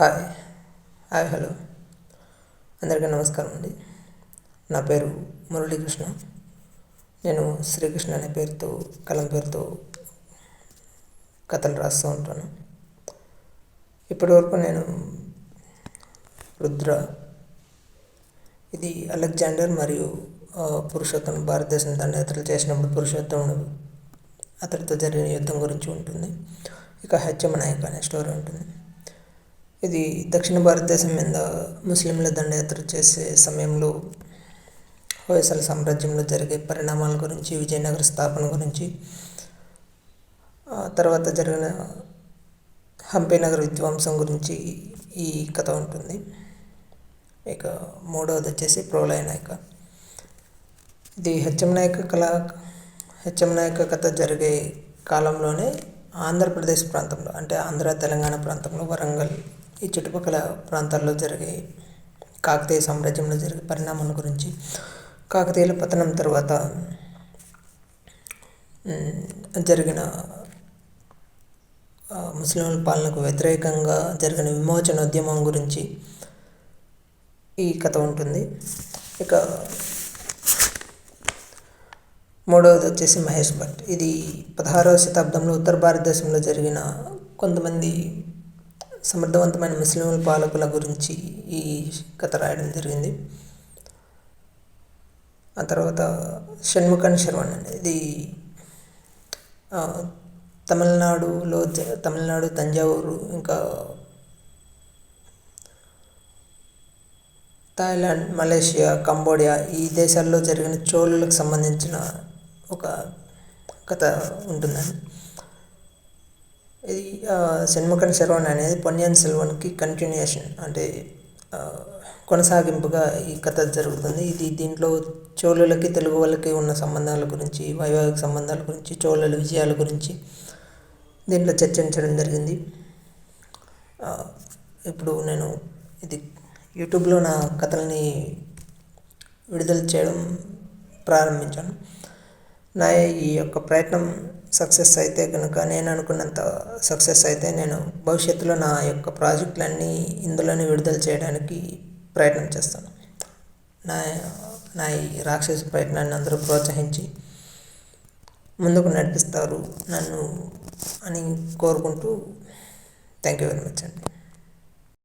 Hi. Hi hello. అందరికీ నమస్కారం అండి. నా పేరు మురళీకృష్ణ. నేను శ్రీకృష్ణ అనే పేరుతో కలం పేరుతో కథలు రాస్తూ ఉంటాను. ఇప్పటివరకు నేను రుద్ర ఇది అలెగ్జాండర్ మరియు పురుషోత్తం భారతదేశం దండయాత్రలు చేసినప్పుడు పురుషోత్తముడు అతడితో జరిగిన యుద్ధం గురించి ఉంటుంది. ఇక హెచ్చమ నాయక్ అనే స్టోరీ ఉంటుంది. ఇది దక్షిణ భారతదేశం మీద ముస్లింల దండయాత్ర చేసే సమయంలో హోయసల సామ్రాజ్యంలో జరిగే పరిణామాల గురించి విజయనగర స్థాపన గురించి తర్వాత జరిగిన హంపీనగర్ విధ్వంసం గురించి ఈ కథ ఉంటుంది. ఇక మూడవది వచ్చేసి ప్రోలయ నాయక. ఇది హెచ్ఎం నాయక కళ హెచ్ఎం నాయక కథ జరిగే కాలంలోనే ఆంధ్రప్రదేశ్ ప్రాంతంలో అంటే ఆంధ్ర తెలంగాణ ప్రాంతంలో వరంగల్ ఈ చుట్టుపక్కల ప్రాంతాల్లో జరిగే కాకతీయ సామ్రాజ్యంలో జరిగే పరిణామాల గురించి కాకతీయుల పతనం తర్వాత జరిగిన ముస్లింల పాలనకు వ్యతిరేకంగా జరిగిన విమోచన ఉద్యమం గురించి ఈ కథ ఉంటుంది. ఇక మూడవది వచ్చేసి మహేష్ భట్. ఇది పదహారవ శతాబ్దంలో ఉత్తర భారతదేశంలో జరిగిన కొంతమంది సమర్థవంతమైన ముస్లింల పాలకుల గురించి ఈ కథ రాయడం జరిగింది. ఆ తర్వాత షణ్ముఖన్ శర్వణ్ ఇది తమిళనాడులో తమిళనాడు తంజావూరు ఇంకా థాయిలాండ్ మలేషియా కంబోడియా ఈ దేశాల్లో జరిగిన చోళులకు సంబంధించిన ఒక కథ ఉంటుందండి. ఇది షణ్ముఖన్ శరవణ్ అనేది పొన్నియిన్ సెల్వన్కి కంటిన్యూషన్ అంటే కొనసాగింపుగా ఈ కథ జరుగుతుంది. ఇది దీంట్లో చోళులకి తెలుగు వాళ్ళకి ఉన్న సంబంధాల గురించి వైవాహిక సంబంధాల గురించి చోళుల విజయాల గురించి దీంట్లో చర్చించడం జరిగింది. ఇప్పుడు నేను ఇది యూట్యూబ్లో నా కథల్ని విడుదల చేయడం ప్రారంభించాను. నా ఈ యొక్క ప్రయత్నం సక్సెస్ అయితే కనుక నేను అనుకున్నంత సక్సెస్ అయితే నేను భవిష్యత్తులో నా యొక్క ప్రాజెక్టులన్నీ ఇందులోనే విడుదల చేయడానికి ప్రయత్నం చేస్తాను. నా నా ఈ రాక్షస ప్రయత్నాన్ని అందరూ ప్రోత్సహించి ముందుకు నడిపిస్తారు నన్ను అని కోరుకుంటూ థ్యాంక్ యూ వెరీ మచ్ అండి.